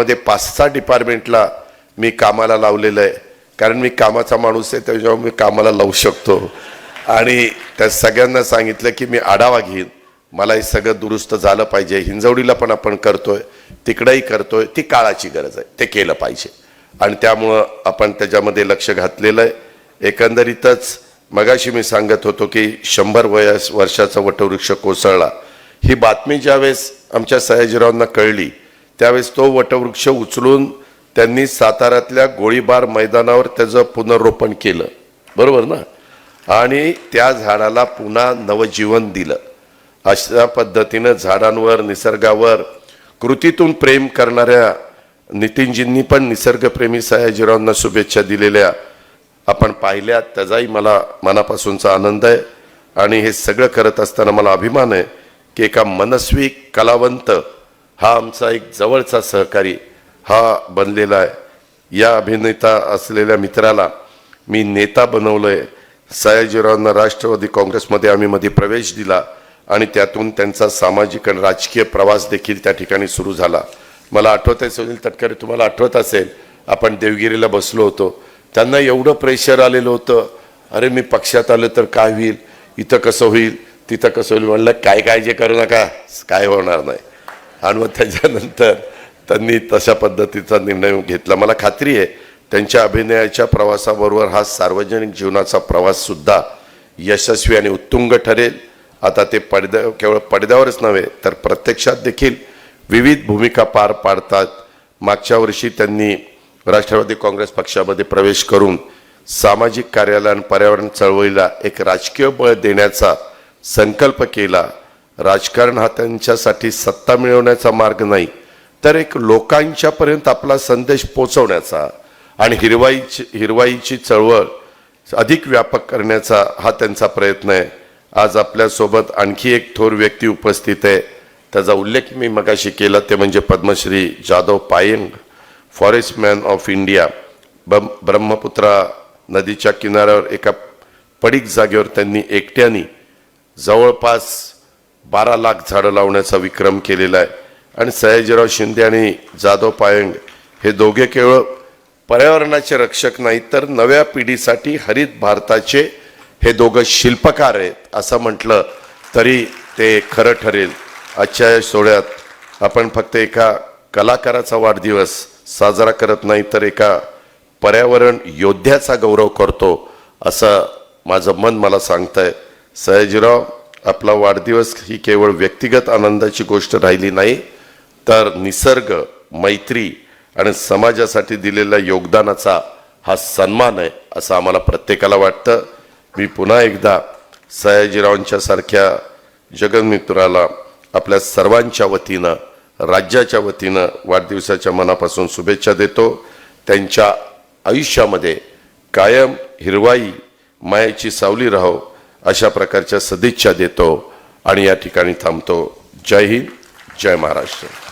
त्यामध्ये पाच सहा डिपार्टमेंटला मी कामाला लावलेलं आहे. कारण मी कामाचा माणूस आहे त्याच्यामुळे मी कामाला लावू शकतो. आणि त्या सगळ्यांना सांगितलं की मी आढावा घेईन. मला हे सगळं दुरुस्त झालं पाहिजे. हिंजवडीला पण आपण करतोय तिकडंही करतोय. ती काळाची गरज आहे. ते केलं पाहिजे. आणि त्यामुळं आपण त्याच्यामध्ये लक्ष घातलेलं आहे. एकंदरीतच मगाशी मी सांगत होतो की शंभर वयस वर्षाचा वटवृक्ष कोसळला. ही बातमी ज्यावेळेस आमच्या सयाजीरावांना कळली त्यावेळेस तो वटवृक्ष उचलून त्यांनी साताऱ्यातल्या गोळीबार मैदानावर त्याचं पुनर्रोपण केलं. बरोबर ना? आणि त्या झाडाला पुन्हा नवजीवन दिलं. अशा पद्धतीनं झाडांवर निसर्गावर कृतीतून प्रेम करणाऱ्या नितीनजींनी पण निसर्गप्रेमी सयाजीरावांना शुभेच्छा दिलेल्या आपण पाहिल्या. त्याचाही मला मनापासूनचा आनंद आहे. आणि हे सगळं करत असताना मला अभिमान आहे की एका मनस्वी कलावंत हा आमचा एक जवळचा सहकारी हा बनलेला आहे. या अभिनेता असलेल्या मित्राला मी नेता बनवलंय. सयाजीरावांना राष्ट्रवादी काँग्रेसमध्ये आम्ही मध्ये प्रवेश दिला आणि त्यातून त्यांचा सामाजिक आणि राजकीय प्रवास देखील त्या ठिकाणी सुरू झाला. मला आठवत आहे सुनील तटकरे तुम्हाला आठवत असेल आपण देवगिरीला बसलो होतो. त्यांना एवढं प्रेशर आलेलं होतं. अरे मी पक्षात आलं तर काय होईल? इथं कसं होईल? तिथं कसं होईल? म्हणलं काय काय जे करू नका. काय होणार नाही. आणि मग त्याच्यानंतर त्यांनी तशा पद्धतीचा निर्णय घेतला. मला खात्री आहे त्यांच्या अभिनयाच्या प्रवासाबरोबर हा सार्वजनिक जीवनाचा प्रवाससुद्धा यशस्वी आणि उत्तुंग ठरेल. आता ते पडद्या केवळ पडद्यावरच नव्हे तर प्रत्यक्षात देखील विविध भूमिका पार पाडतात. मागच्या वर्षी त्यांनी राष्ट्रवादी काँग्रेस पक्षामध्ये प्रवेश करून सामाजिक कार्याला आणि पर्यावरण चळवळीला एक राजकीय बळ देण्याचा संकल्प केला. राजकारण हा त्यांच्यासाठी सत्ता मिळवण्याचा मार्ग नाही तर एक लोकांच्यापर्यंत आपला संदेश पोचवण्याचा आणि हिरवाईची हिरवाईची चळवळ अधिक व्यापक करण्याचा हा त्यांचा प्रयत्न आहे. आज आपल्यासोबत आणखी एक थोर व्यक्ती उपस्थित आहे. त्याचा उल्लेख मी मगाशी केला ते म्हणजे Padmashri Jadhav Payeng forest man of India. ब्रह्म ब्रह्मपुत्रा नदीच्या किनाऱ्यावर एका पडीक जागेवर त्यांनी एकट्याने जवळपास बारा लाख झाडं लावण्याचा विक्रम केलेला आहे. आणि सयाजीराव शिंदे आणि जाधव पायंग हे दोघे केवळ पर्यावरणाचे रक्षक नाही तर नव्या पिढीसाठी हरित भारताचे हे दोघं शिल्पकार आहेत असं म्हटलं तरी ते खरं ठरेल. आजच्या या सोहळ्यात आपण फक्त एका कलाकाराचा वाढदिवस साजरा करत नाही तर एका पर्यावरण योद्ध्याचा गौरव करतो असं माझं मन मला सांगतंय. सयाजीराव आपला वाढदिवस ही केवळ व्यक्तिगत आनंदाची गोष्ट राहिली नाही तर निसर्ग मैत्री आणि समाजासाठी दिलेल्या योगदानाचा हा सन्मान आहे असं आम्हाला प्रत्येकाला वाटतं. मी पुन्हा एकदा सयाजीरावांच्या सारख्या जगन्मित्राला आपल्या सर्वांच्या वतीनं राज्याच्या वतीनं वाढदिवसाच्या मनापासून शुभेच्छा देतो. त्यांच्या आयुष्यामध्ये कायम हिरवाई मायाची सावली राहो. अशा प्रकारच्या सदिच्छा देतो आणि या ठिकाणी थांबतो. जय हिंद जय महाराष्ट्र.